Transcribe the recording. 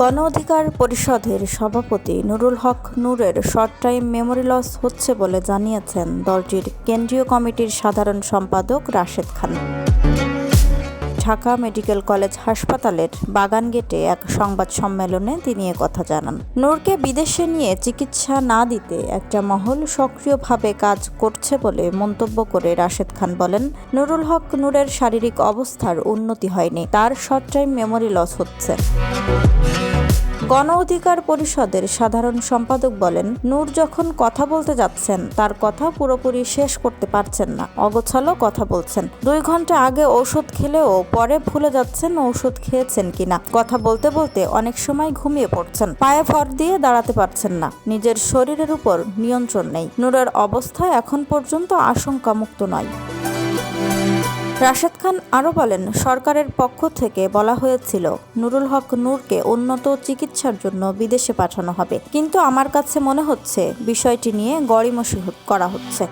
গণ অধিকার পরিষদের সভাপতি নুরুল হক নূরের শর্ট টাইম মেমোরি লস হচ্ছে বলে জানিয়েছেন দলটির কেন্দ্রীয় কমিটির সাধারণ সম্পাদক রাশেদ খান। ঢাকা মেডিকেল কলেজ হাসপাতালের বাগান গেটে এক সংবাদ সম্মেলনে তিনি কথা জানান। নূরকে বিদেশে নিয়ে চিকিৎসা না দিতে একটা মহল সক্রিয়ভাবে কাজ করছে বলে মন্তব্য করে রাশেদ খান বলেন, নুরুল হক নূরের শারীরিক অবস্থার উন্নতি হয়নি, তার শর্ট টাইম মেমোরি লস হচ্ছে। গণ অধিকার পরিষদের সাধারণ সম্পাদক বলেন, নূর যখন কথা বলতে যাচ্ছেন, তার কথা পুরোপুরি শেষ করতে পারছেন না। অগোছালো কথা বলছেন। দুই ঘণ্টা আগে ঔষধ খেলেও পরে ভুলে যাচ্ছেন ঔষধ খেয়েছেন কিনা কথা বলতে বলতে অনেক সময় ঘুমিয়ে পড়ছেন। পায়ে ফর দিয়ে দাঁড়াতে পারছেন না। নিজের শরীরের উপর নিয়ন্ত্রণ নেই। নূরের অবস্থা এখন পর্যন্ত আশঙ্কামুক্ত নয়। রাশেদ খান আরও বলেন, সরকারের পক্ষ থেকে বলা হয়েছিল, নুরুল হক নূরকে উন্নত চিকিৎসার জন্য বিদেশে পাঠানো হবে। কিন্তু আমার কাছে মনে হচ্ছে বিষয়টি নিয়ে গড়িমসি করা হচ্ছে।